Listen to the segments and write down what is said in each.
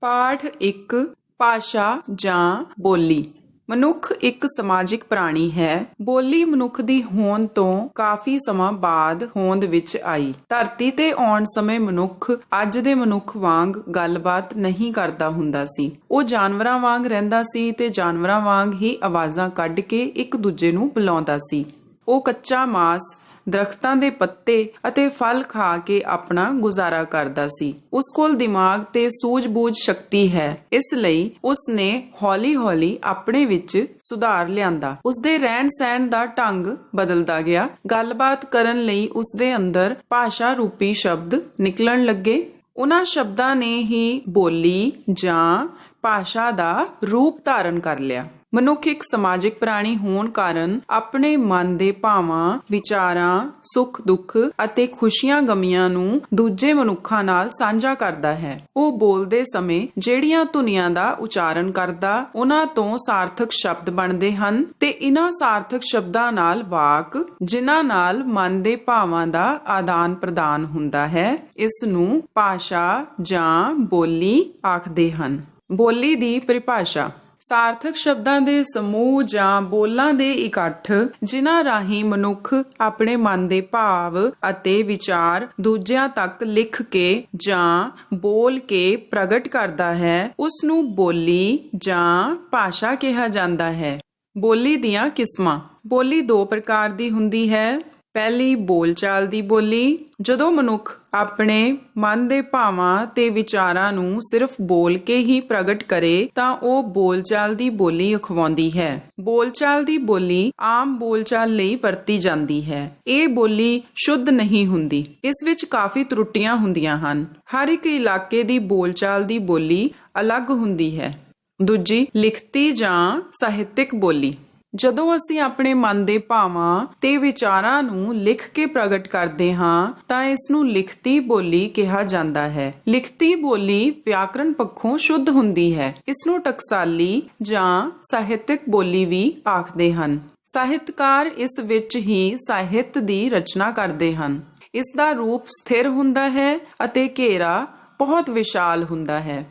ਪਾਠ 1 ਭਾਸ਼ਾ ਜਾਂ ਬੋਲੀ। ਮਨੁੱਖ ਇੱਕ ਸਮਾਜਿਕ ਪ੍ਰਾਣੀ ਹੈ। ਬੋਲੀ ਮਨੁੱਖ ਦੀ ਹੋਂਦ ਤੋਂ ਕਾਫੀ ਸਮਾਂ ਬਾਅਦ ਹੋਂਦ ਵਿੱਚ ਆਈ। ਧਰਤੀ ਤੇ ਆਉਣ ਸਮੇਂ ਮਨੁੱਖ ਅੱਜ ਦੇ ਮਨੁੱਖ ਵਾਂਗ ਗੱਲਬਾਤ ਨਹੀਂ ਕਰਦਾ ਹੁੰਦਾ ਸੀ। ਉਹ ਜਾਨਵਰਾਂ ਵਾਂਗ ਰਹਿੰਦਾ ਸੀ ਤੇ ਜਾਨਵਰਾਂ ਵਾਂਗ ਹੀ ਆਵਾਜ਼ਾਂ ਕੱਢ ਕੇ ਇੱਕ ਦੂਜੇ ਨੂੰ ਬੁਲਾਉਂਦਾ ਸੀ। ਉਹ ਕੱਚਾ ਮਾਸ ਦਰਖਤਾਂ ਦੇ ਪੱਤੇ ਅਤੇ ਫਲ ਖਾ ਕੇ ਆਪਣਾ ਗੁਜ਼ਾਰਾ ਕਰਦਾ ਸੀ। ਉਸ ਕੋਲ ਦਿਮਾਗ ਤੇ ਸੂਝ-ਬੂਝ ਸ਼ਕਤੀ ਹੈ। ਇਸ ਲਈ ਉਸ ਨੇ ਹੌਲੀ-ਹੌਲੀ ਆਪਣੇ ਵਿੱਚ ਸੁਧਾਰ ਲਿਆਂਦਾ। ਉਸ ਦੇ ਰਹਿਣ-ਸਹਿਣ ਦਾ ਢੰਗ ਬਦਲਦਾ ਗਿਆ। ਗੱਲਬਾਤ ਕਰਨ ਲਈ ਉਸ ਦੇ ਅੰਦਰ ਭਾਸ਼ਾ ਰੂਪੀ ਸ਼ਬਦ ਨਿਕਲਣ ਲੱਗੇ। ਉਹਨਾਂ ਸ਼ਬਦਾਂ ਨੇ ਹੀ ਬੋਲੀ ਜਾਂ ਭਾਸ਼ਾ ਦਾ ਰੂਪ ਧਾਰਨ ਕਰ ਲਿਆ। ਮਨੁੱਖ ਇੱਕ ਸਮਾਜਿਕ ਪ੍ਰਾਣੀ ਹੋਣ ਕਾਰਨ ਆਪਣੇ ਮਨ ਦੇ ਭਾਵਾਂ, ਵਿਚਾਰਾਂ, ਸੁੱਖ ਦੁੱਖ ਅਤੇ ਖੁਸ਼ੀਆਂ ਗਮੀਆਂ ਨੂੰ ਦੂਜੇ ਮਨੁੱਖਾਂ ਨਾਲ ਸਾਂਝਾ ਕਰਦਾ ਹੈ। ਉਹ ਬੋਲਦੇ ਸਮੇਂ ਜਿਹੜੀਆਂ ਧੁਨੀਆਂ ਦਾ ਉਚਾਰਨ ਕਰਦਾ, ਉਹਨਾਂ ਤੋਂ ਸਾਰਥਕ ਸ਼ਬਦ ਬਣਦੇ ਹਨ ਤੇ ਇਹਨਾਂ ਸਾਰਥਕ ਸ਼ਬਦਾਂ ਨਾਲ ਵਾਕ, ਜਿਨ੍ਹਾਂ ਨਾਲ ਮਨ ਦੇ ਭਾਵਾਂ ਦਾ ਆਦਾਨ ਪ੍ਰਦਾਨ ਹੁੰਦਾ ਹੈ, ਇਸ ਨੂੰ ਭਾਸ਼ਾ ਜਾਂ ਬੋਲੀ ਆਖਦੇ ਹਨ। ਬੋਲੀ ਦੀ ਪਰਿਭਾਸ਼ਾ ਸਾਰਥਕ ਸ਼ਬਦਾਂ ਦੇ ਸਮੂਹ ਜਾਂ ਬੋਲਾਂ ਦੇ ਇਕੱਠ, ਜਿਨ੍ਹਾਂ ਰਾਹੀਂ ਮਨੁੱਖ ਆਪਣੇ ਮਨ ਦੇ ਭਾਵ ਅਤੇ ਵਿਚਾਰ ਦੂਜਿਆਂ ਤੱਕ ਲਿਖ ਕੇ ਜਾਂ ਬੋਲ ਕੇ ਪ੍ਰਗਟ ਕਰਦਾ ਹੈ ਉਸ ਨੂੰ ਬੋਲੀ ਜਾਂ ਭਾਸ਼ਾ ਕਿਹਾ ਜਾਂਦਾ ਹੈ। ਬੋਲੀ ਦੀਆਂ ਕਿਸਮਾਂ। ਬੋਲੀ ਦੋ ਪ੍ਰਕਾਰ ਦੀ ਹੁੰਦੀ ਹੈ। ਪਹਿਲੀ ਬੋਲਚਾਲ ਦੀ ਬੋਲੀ, ਜਦੋਂ ਮਨੁੱਖ ਆਪਣੇ ਮਨ ਦੇ ਭਾਵਾਂ ਤੇ ਵਿਚਾਰਾਂ ਨੂੰ ਸਿਰਫ ਬੋਲ ਕੇ ਹੀ ਪ੍ਰਗਟ ਕਰੇ, ਤਾਂ ਉਹ ਬੋਲਚਾਲ ਦੀ ਬੋਲੀ ਅਖਵਾਉਂਦੀ ਹੈ। ਬੋਲਚਾਲ ਦੀ ਬੋਲੀ ਆਮ ਬੋਲਚਾਲ ਲਈ ਵਰਤੀ ਜਾਂਦੀ ਹੈ। ਇਹ ਬੋਲੀ ਸ਼ੁੱਧ ਨਹੀਂ ਹੁੰਦੀ। ਇਸ ਵਿੱਚ ਕਾਫੀ ਤਰੁੱਟੀਆਂ ਹੁੰਦੀਆਂ ਹਨ। ਹਰ ਇੱਕ ਇਲਾਕੇ ਦੀ ਬੋਲਚਾਲ ਦੀ ਬੋਲੀ ਅਲੱਗ ਹੁੰਦੀ ਹੈ। ਦੂਜੀ, ਲਿਖਤੀ ਜਾਂ ਸਾਹਿਤਿਕ ਬੋਲੀ। ਜਦੋਂ ਅਸੀਂ ਆਪਣੇ ਮਨ ਦੇ ਭਾਵਾਂ ਤੇ ਵਿਚਾਰਾਂ ਨੂੰ ਲਿਖ ਕੇ ਪ੍ਰਗਟ ਕਰਦੇ ਹਾਂ, ਤਾਂ ਇਸ ਨੂੰ ਲਿਖਤੀ ਬੋਲੀ ਕਿਹਾ ਜਾਂਦਾ ਹੈ। ਲਿਖਤੀ ਬੋਲੀ ਵਿਆਕਰਣ ਪੱਖੋਂ ਸ਼ੁੱਧ ਹੁੰਦੀ ਹੈ। ਇਸ ਨੂੰ ਟਕਸਾਲੀ ਜਾਂ ਸਾਹਿਤਿਕ ਬੋਲੀ ਵੀ ਆਖਦੇ ਹਨ। ਸਾਹਿਤਕਾਰ ਇਸ ਵਿੱਚ ਹੀ ਸਾਹਿਤ ਦੀ ਰਚਨਾ ਕਰਦੇ ਹਨ। ਇਸ ਦਾ ਰੂਪ ਸਥਿਰ ਹੁੰਦਾ ਹੈ ਅਤੇ ਘੇਰਾ ਬਹੁਤ ਵਿਸ਼ਾਲ ਹੁੰਦਾ ਹੈ।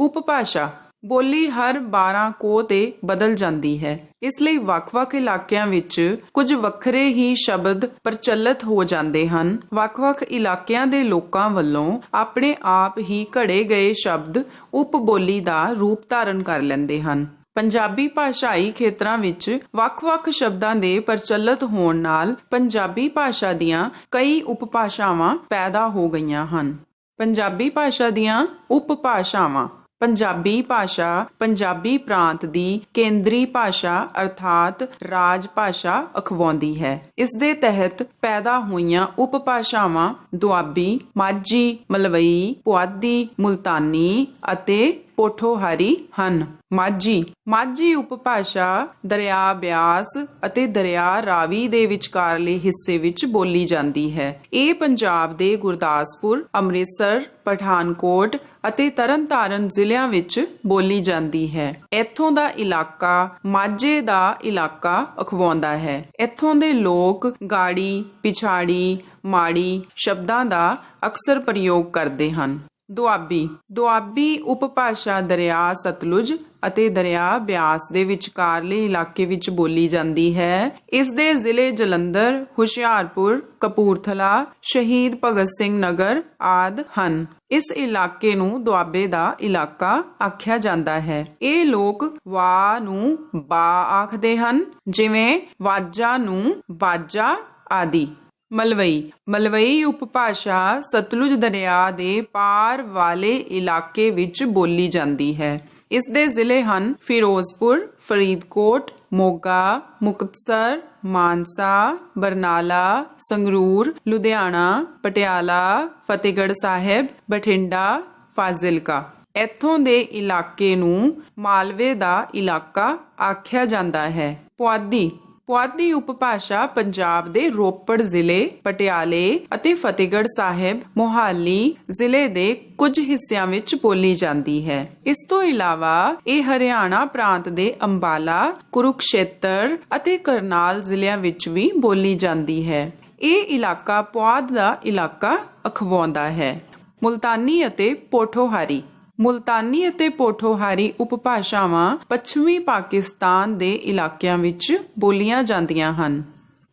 ਉਪਭਾਸ਼ਾ ਬੋਲੀ ਹਰ 12 ਕੋ ਤੇ ਬਦਲ ਜਾਂਦੀ ਹੈ। ਇਸ ਲਈ ਵੱਖ-ਵੱਖ ਇਲਾਕਿਆਂ ਵਿੱਚ ਕੁਝ ਵੱਖਰੇ ਹੀ ਸ਼ਬਦ ਪ੍ਰਚਲਿਤ ਹੋ ਜਾਂਦੇ ਹਨ। ਵੱਖ-ਵੱਖ ਇਲਾਕਿਆਂ ਦੇ ਲੋਕਾਂ ਵੱਲੋਂ ਆਪਣੇ ਆਪ ਹੀ ਘੜੇ ਗਏ ਸ਼ਬਦ ਉਪਬੋਲੀ ਦਾ ਰੂਪ ਧਾਰਨ ਕਰ ਲੈਂਦੇ ਹਨ। ਪੰਜਾਬੀ ਭਾਸ਼ਾਈ ਖੇਤਰਾਂ ਵਿੱਚ ਵੱਖ-ਵੱਖ ਸ਼ਬਦਾਂ ਦੇ ਪ੍ਰਚਲਿਤ ਹੋਣ ਨਾਲ ਪੰਜਾਬੀ ਭਾਸ਼ਾ ਦੀਆਂ ਕਈ ਉਪਭਾਸ਼ਾਵਾਂ ਪੈਦਾ ਹੋ ਗਈਆਂ ਹਨ। ਪੰਜਾਬੀ ਭਾਸ਼ਾ ਦੀਆਂ ਉਪਭਾਸ਼ਾਵਾਂ ਪੰਜਾਬੀ ਭਾਸ਼ਾ, ਪੰਜਾਬੀ ਪ੍ਰਾਂਤ ਦੀ ਕੇਂਦਰੀ ਭਾਸ਼ਾ ਅਰਥਾਤ ਰਾਜ ਭਾਸ਼ਾ ਅਖਵਾਉਂਦੀ ਹੈ। ਇਸ ਦੇ ਤਹਿਤ ਪੈਦਾ ਹੋਈਆਂ ਉਪਭਾਸ਼ਾਵਾਂ ਦੁਆਬੀ, ਮਾਝੀ, ਮਲਵਈ, ਪੁਆਧੀ, ਮੁਲਤਾਨੀ ਅਤੇ ਪੋਠੋਹਾਰੀ ਹਨ। ਮਾਝੀ ਮਾਝੀ ਉਪਭਾਸ਼ਾ ਦਰਿਆ ਬਿਆਸ ਅਤੇ ਦਰਿਆ ਰਾਵੀ ਦੇ ਵਿਚਕਾਰਲੇ ਹਿੱਸੇ ਵਿੱਚ ਬੋਲੀ ਜਾਂਦੀ ਹੈ। ਇਹ ਪੰਜਾਬ ਦੇ ਗੁਰਦਾਸਪੁਰ, ਅੰਮ੍ਰਿਤਸਰ, ਪਠਾਨਕੋਟ ਅਤੇ ਤਰਨਤਾਰਨ ਜ਼ਿਲ੍ਹਿਆਂ ਵਿੱਚ ਬੋਲੀ ਜਾਂਦੀ ਹੈ। ਇੱਥੋਂ ਦਾ ਇਲਾਕਾ ਮਾਝੇ ਦਾ ਇਲਾਕਾ ਅਖਵਾਉਂਦਾ ਹੈ। ਇੱਥੋਂ ਦੇ ਲੋਕ ਗਾੜੀ, ਪਿਛਾੜੀ, ਮਾੜੀ ਸ਼ਬਦਾਂ ਦਾ ਅਕਸਰ ਪ੍ਰਯੋਗ ਕਰਦੇ ਹਨ। ਦੁਆਬੀ। ਦੁਆਬੀ ਉਪਭਾਸ਼ਾ ਦਰਿਆ, ਸਤਲੁਜ ਅਤੇ ਦਰਿਆ ਬਿਆਸ ਦੇ ਵਿਚਕਾਰਲੇ ਇਲਾਕੇ ਵਿੱਚ ਬੋਲੀ ਜਾਂਦੀ ਹੈ। ਇਸ ਦੇ ਜ਼ਿਲ੍ਹੇ ਜਲੰਧਰ, ਹੁਸ਼ਿਆਰਪੁਰ, ਕਪੂਰਥਲਾ, ਸ਼ਹੀਦ ਭਗਤ ਸਿੰਘ ਨਗਰ ਆਦ ਹਨ। ਇਸ ਇਲਾਕੇ ਨੂੰ ਦੁਆਬੇ ਦਾ ਇਲਾਕਾ ਆਖਿਆ ਜਾਂਦਾ ਹੈ। ਇਹ ਲੋਕ ਵਾ ਨੂੰ ਬਾ ਆਖਦੇ ਹਨ, ਜਿਵੇਂ ਵਾਜਾ ਨੂੰ ਬਾਜਾ ਆਦਿ। ਮਲਵਈ। ਮਲਵਈ ਉਪਭਾਸ਼ਾ ਸਤਲੁਜ ਦਰਿਆ ਦੇ ਪਾਰ ਵਾਲੇ ਇਲਾਕੇ ਵਿੱਚ ਬੋਲੀ ਜਾਂਦੀ ਹੈ। ਇਸ ਦੇ ਜ਼ਿਲ੍ਹੇ ਹਨ ਫਿਰੋਜ਼ਪੁਰ, ਫਰੀਦਕੋਟ, ਮੋਗਾ, ਮੁਕਤਸਰ, ਮਾਨਸਾ, ਬਰਨਾਲਾ, ਸੰਗਰੂਰ, ਲੁਧਿਆਣਾ, ਪਟਿਆਲਾ, ਫਤਿਹਗੜ੍ਹ ਸਾਹਿਬ, ਬਠਿੰਡਾ, ਫਾਜ਼ਿਲਕਾ। ਇੱਥੋਂ ਦੇ ਇਲਾਕੇ ਨੂੰ ਮਾਲਵੇ ਦਾ ਇਲਾਕਾ ਆਖਿਆ ਜਾਂਦਾ ਹੈ। ਪੁਆਧੀ ਪੁਆਧੀ ਉਪਭਾਸ਼ਾ ਪੰਜਾਬ ਦੇ ਰੋਪੜ ਜ਼ਿਲ੍ਹੇ, ਪਟਿਆਲੇ ਅਤੇ ਫਤਿਹਗੜ੍ਹ ਸਾਹਿਬ, ਮੋਹਾਲੀ ਜ਼ਿਲ੍ਹੇ ਦੇ ਕੁਝ ਹਿੱਸਿਆਂ ਵਿੱਚ ਬੋਲੀ ਜਾਂਦੀ ਹੈ। ਇਸ ਤੋਂ ਇਲਾਵਾ ਇਹ ਹਰਿਆਣਾ ਪ੍ਰਾਂਤ ਦੇ ਅੰਬਾਲਾ, ਕੁਰੂਕਸ਼ੇਤਰ ਅਤੇ ਕਰਨਾਲ ਜ਼ਿਲ੍ਹਿਆਂ ਵਿੱਚ ਵੀ ਬੋਲੀ ਜਾਂਦੀ ਹੈ। ਇਹ ਇਲਾਕਾ ਪੁਆਧ ਦਾ ਇਲਾਕਾ ਅਖਵਾਉਂਦਾ ਹੈ। ਮੁਲਤਾਨੀ ਅਤੇ ਪੋਠੋਹਾਰੀ ਮੁਲਤਾਨੀ ਅਤੇ ਪੋਠੋਹਾਰੀ ਉਪਭਾਸ਼ਾਵਾਂ ਪੱਛਮੀ ਪਾਕਿਸਤਾਨ ਦੇ ਇਲਾਕਿਆਂ ਵਿੱਚ ਬੋਲੀਆਂ ਜਾਂਦੀਆਂ ਹਨ।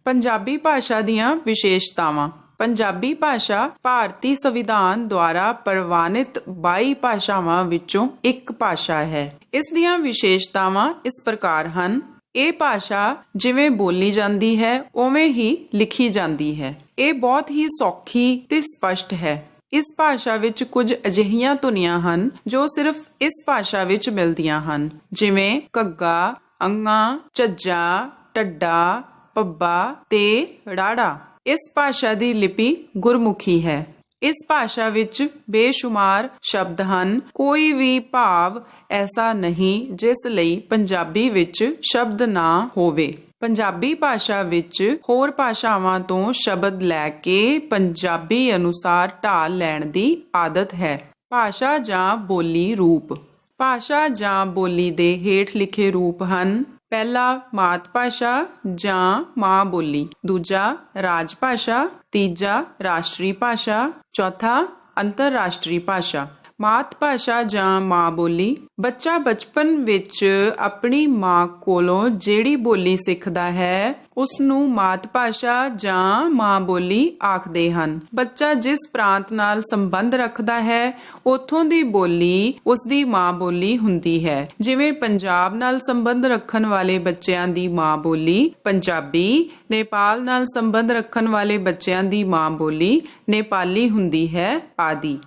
ਪੰਜਾਬੀ ਭਾਸ਼ਾ ਦੀਆਂ ਵਿਸ਼ੇਸ਼ਤਾਵਾਂ। ਪੰਜਾਬੀ ਭਾਸ਼ਾ ਭਾਰਤੀ ਸੰਵਿਧਾਨ ਦੁਆਰਾ ਪ੍ਰਵਾਨਿਤ 22 ਭਾਸ਼ਾਵਾਂ ਵਿੱਚੋਂ ਇੱਕ ਭਾਸ਼ਾ ਹੈ। ਇਸ ਦੀਆਂ ਵਿਸ਼ੇਸ਼ਤਾਵਾਂ ਇਸ ਪ੍ਰਕਾਰ ਹਨ। ਇਹ ਭਾਸ਼ਾ ਜਿਵੇਂ ਬੋਲੀ ਜਾਂਦੀ ਹੈ, ਉਵੇਂ ਹੀ ਲਿਖੀ ਜਾਂਦੀ ਹੈ। ਇਹ ਬਹੁਤ ਹੀ ਸੌਖੀ ਤੇ ਸਪਸ਼ਟ ਹੈ। ਇਸ ਭਾਸ਼ਾ ਵਿੱਚ ਕੁਝ ਅਜਿਹੀਆਂ ਧੁਨੀਆਂ ਹਨ ਜੋ ਸਿਰਫ ਇਸ ਭਾਸ਼ਾ ਵਿੱਚ ਮਿਲਦੀਆਂ ਹਨ। ਜਿਵੇਂ ਕੱਗਾ ਅੰਗਾ ਝੱਜਾ ਟੱਡਾ ਪੱਬਾ ਤੇ ਰਾੜਾ। ਇਸ ਭਾਸ਼ਾ ਦੀ ਲਿਪੀ ਗੁਰਮੁਖੀ ਹੈ। ਇਸ ਭਾਸ਼ਾ ਵਿੱਚ ਬੇਸ਼ੁਮਾਰ ਸ਼ਬਦ ਹਨ। ਕੋਈ ਵੀ ਭਾਵ ਐਸਾ ਨਹੀਂ ਜਿਸ ਲਈ ਪੰਜਾਬੀ ਵਿੱਚ ਸ਼ਬਦ ਨਾ ਹੋਵੇ। ਪੰਜਾਬੀ ਭਾਸ਼ਾ ਵਿੱਚ ਹੋਰ ਭਾਸ਼ਾਵਾਂ ਤੋਂ ਸ਼ਬਦ ਲੈ ਕੇ ਪੰਜਾਬੀ ਅਨੁਸਾਰ ਢਾਲ ਲੈਣ ਦੀ ਆਦਤ ਹੈ। ਭਾਸ਼ਾ ਜਾਂ ਬੋਲੀ ਰੂਪ। ਭਾਸ਼ਾ ਜਾਂ ਬੋਲੀ ਦੇ ਹੇਠ ਲਿਖੇ ਰੂਪ ਹਨ ਪਹਿਲਾ ਮਾਤ ਭਾਸ਼ਾ ਜਾਂ ਮਾਂ ਬੋਲੀ ਦੂਜਾ ਰਾਜ ਭਾਸ਼ਾ ਤੀਜਾ ਰਾਸ਼ਟਰੀ ਭਾਸ਼ਾ, ਚੌਥਾ ਅੰਤਰਰਾਸ਼ਟਰੀ ਭਾਸ਼ਾ। ਮਾਤ ਭਾਸ਼ਾ ਜਾਂ ਮਾਂ ਬੋਲੀ, ਬੱਚਾ ਬਚਪਨ ਵਿੱਚ ਆਪਣੀ ਮਾਂ ਕੋਲੋਂ ਜਿਹੜੀ ਬੋਲੀ ਸਿੱਖਦਾ ਹੈ ਉਸ ਨੂੰ ਮਾਤ ਭਾਸ਼ਾ ਜਾਂ ਮਾਂ ਬੋਲੀ ਆਖਦੇ ਹਨ। ਬੱਚਾ ਜਿਸ ਪ੍ਰਾਂਤ ਨਾਲ ਸੰਬੰਧ ਰੱਖਦਾ ਹੈ, ਉਥੋਂ ਦੀ ਬੋਲੀ ਉਸ ਦੀ ਮਾਂ ਬੋਲੀ ਹੁੰਦੀ ਹੈ। ਜਿਵੇਂ ਪੰਜਾਬ ਨਾਲ ਸੰਬੰਧ ਰੱਖਣ ਵਾਲੇ ਬੱਚਿਆਂ ਦੀ ਮਾਂ ਬੋਲੀ, ਪੰਜਾਬੀ, ਨੇਪਾਲ ਨਾਲ ਸੰਬੰਧ ਰੱਖਣ ਵਾਲੇ ਬੱਚਿਆਂ ਦੀ ਮਾਂ ਬੋਲੀ, ਨੇਪਾਲੀ ਹੁੰਦੀ ਹੈ ਆਦਿ।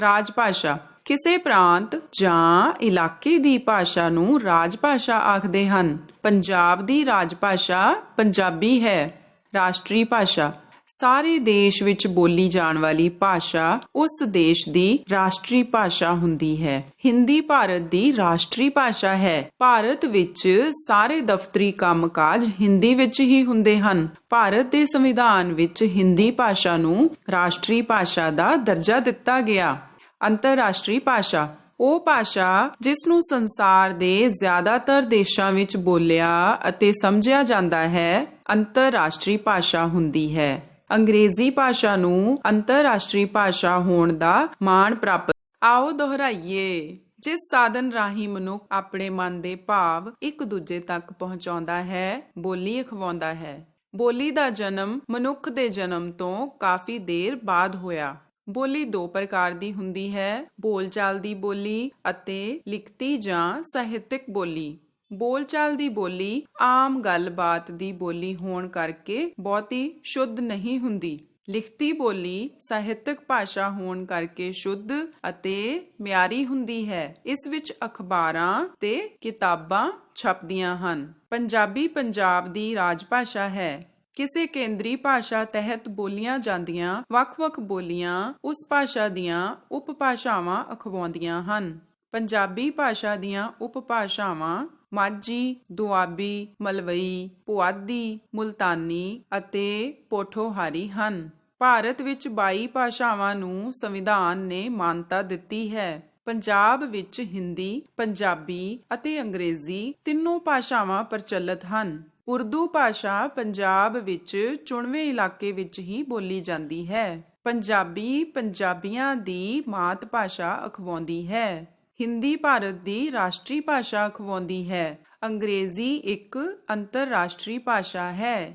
ਰਾਜ ਭਾਸ਼ਾ। ਕਿਸੇ ਪ੍ਰਾਂਤ ਜਾਂ ਇਲਾਕੇ ਦੀ ਭਾਸ਼ਾ ਨੂੰ ਰਾਜ ਭਾਸ਼ਾ ਆਖਦੇ ਹਨ। ਪੰਜਾਬ ਦੀ ਰਾਜ ਭਾਸ਼ਾ ਪੰਜਾਬੀ ਹੈ। ਰਾਸ਼ਟਰੀ ਭਾਸ਼ਾ। ਸਾਰੇ ਦੇਸ਼ ਵਿੱਚ ਬੋਲੀ ਜਾਣ ਵਾਲੀ ਭਾਸ਼ਾ ਉਸ ਦੇਸ਼ ਦੀ ਰਾਸ਼ਟਰੀ ਭਾਸ਼ਾ ਹੁੰਦੀ ਹੈ। ਹਿੰਦੀ ਭਾਰਤ ਦੀ ਰਾਸ਼ਟਰੀ ਭਾਸ਼ਾ ਹੈ। ਭਾਰਤ ਵਿੱਚ ਸਾਰੇ ਦਫ਼ਤਰੀ ਕੰਮਕਾਜ ਹਿੰਦੀ ਵਿੱਚ ਹੀ ਹੁੰਦੇ ਹਨ। ਭਾਰਤ ਦੇ ਸੰਵਿਧਾਨ ਵਿੱਚ ਹਿੰਦੀ ਭਾਸ਼ਾ ਨੂੰ ਰਾਸ਼ਟਰੀ ਭਾਸ਼ਾ ਦਾ ਦਰਜਾ ਦਿੱਤਾ ਗਿਆ। ਅੰਤਰਰਾਸ਼ਟਰੀ ਭਾਸ਼ਾ। ਉਹ ਭਾਸ਼ਾ ਜਿਸ ਨੂੰ ਸੰਸਾਰ ਦੇ ਜ਼ਿਆਦਾਤਰ ਦੇਸ਼ਾਂ ਵਿੱਚ ਬੋਲਿਆ ਅਤੇ ਸਮਝਿਆ ਜਾਂਦਾ ਹੈ, ਅੰਤਰਰਾਸ਼ਟਰੀ ਭਾਸ਼ਾ ਹੁੰਦੀ ਹੈ। ਅੰਗਰੇਜ਼ੀ ਭਾਸ਼ਾ ਨੂੰ ਅੰਤਰਰਾਸ਼ਟਰੀ ਭਾਸ਼ਾ ਹੋਣ ਦਾ ਮਾਣ ਪ੍ਰਾਪਤ। ਆਓ ਦੁਹਰਾਈਏ, ਜਿਸ ਸਾਧਨ ਰਾਹੀਂ ਮਨੁੱਖ ਆਪਣੇ ਮਨ ਦੇ ਭਾਵ ਇੱਕ ਦੂਜੇ ਤੱਕ ਪਹੁੰਚਾਉਂਦਾ ਹੈ, ਬੋਲੀ ਅਖਵਾਉਂਦਾ ਹੈ। ਬੋਲੀ ਦਾ ਜਨਮ ਮਨੁੱਖ ਦੇ ਜਨਮ ਤੋਂ ਕਾਫੀ ਦੇਰ ਬਾਅਦ ਹੋਇਆ। ਬੋਲੀ ਦੋ ਪ੍ਰਕਾਰ ਦੀ ਹੁੰਦੀ ਹੈ, ਬੋਲਚਾਲ ਦੀ ਬੋਲੀ ਅਤੇ ਲਿਖਤੀ ਜਾਂ ਸਾਹਿਤਿਕ ਬੋਲੀ। ਬੋਲਚਾਲ ਦੀ ਬੋਲੀ, ਆਮ ਗੱਲਬਾਤ ਦੀ ਬੋਲੀ ਹੋਣ ਕਰਕੇ ਬਹੁਤੀ ਸ਼ੁੱਧ ਨਹੀਂ ਹੁੰਦੀ। ਲਿਖਤੀ ਬੋਲੀ ਸਾਹਿਤਕ ਭਾਸ਼ਾ ਹੋਣ ਕਰਕੇ ਸ਼ੁੱਧ ਅਤੇ ਮਿਆਰੀ ਹੁੰਦੀ ਹੈ। ਇਸ ਵਿੱਚ ਅਖਬਾਰਾਂ ਤੇ ਕਿਤਾਬਾਂ ਛਪਦੀਆਂ ਹਨ। ਪੰਜਾਬੀ ਪੰਜਾਬ ਦੀ ਰਾਜ ਭਾਸ਼ਾ ਹੈ। ਕਿਸੇ ਕੇਂਦਰੀ ਭਾਸ਼ਾ ਤਹਿਤ ਬੋਲੀਆਂ ਜਾਂਦੀਆਂ ਵੱਖ-ਵੱਖ ਬੋਲੀਆਂ ਉਸ ਭਾਸ਼ਾ ਦੀਆਂ ਉਪਭਾਸ਼ਾਵਾਂ ਅਖਵਾਉਂਦੀਆਂ ਹਨ। ਪੰਜਾਬੀ ਭਾਸ਼ਾ ਦੀਆਂ ਉਪਭਾਸ਼ਾਵਾਂ ਮਾਝੀ, ਦੁਆਬੀ, ਮਲਵਈ, ਪੁਆਧੀ, ਮੁਲਤਾਨੀ ਅਤੇ ਪੋਠੋਹਾਰੀ ਹਨ। ਭਾਰਤ ਵਿੱਚ 22 ਭਾਸ਼ਾਵਾਂ ਨੂੰ ਸੰਵਿਧਾਨ ਨੇ ਮਾਨਤਾ ਦਿੱਤੀ ਹੈ। ਪੰਜਾਬ ਵਿੱਚ ਹਿੰਦੀ, ਪੰਜਾਬੀ ਅਤੇ ਅੰਗਰੇਜ਼ੀ ਤਿੰਨੋਂ ਭਾਸ਼ਾਵਾਂ ਪ੍ਰਚਲਿਤ ਹਨ। ਉਰਦੂ ਭਾਸ਼ਾ ਪੰਜਾਬ ਵਿੱਚ ਚੁਣਵੇਂ ਇਲਾਕੇ ਵਿੱਚ ਹੀ ਬੋਲੀ ਜਾਂਦੀ ਹੈ। ਪੰਜਾਬੀ ਪੰਜਾਬੀਆਂ ਦੀ ਮਾਤ ਭਾਸ਼ਾ ਅਖਵਾਉਂਦੀ ਹੈ। ਹਿੰਦੀ ਭਾਰਤ ਦੀ ਰਾਸ਼ਟਰੀ ਭਾਸ਼ਾ ਅਖਵਾਉਂਦੀ ਹੈ। ਅੰਗਰੇਜ਼ੀ ਇੱਕ ਅੰਤਰਰਾਸ਼ਟਰੀ ਭਾਸ਼ਾ ਹੈ।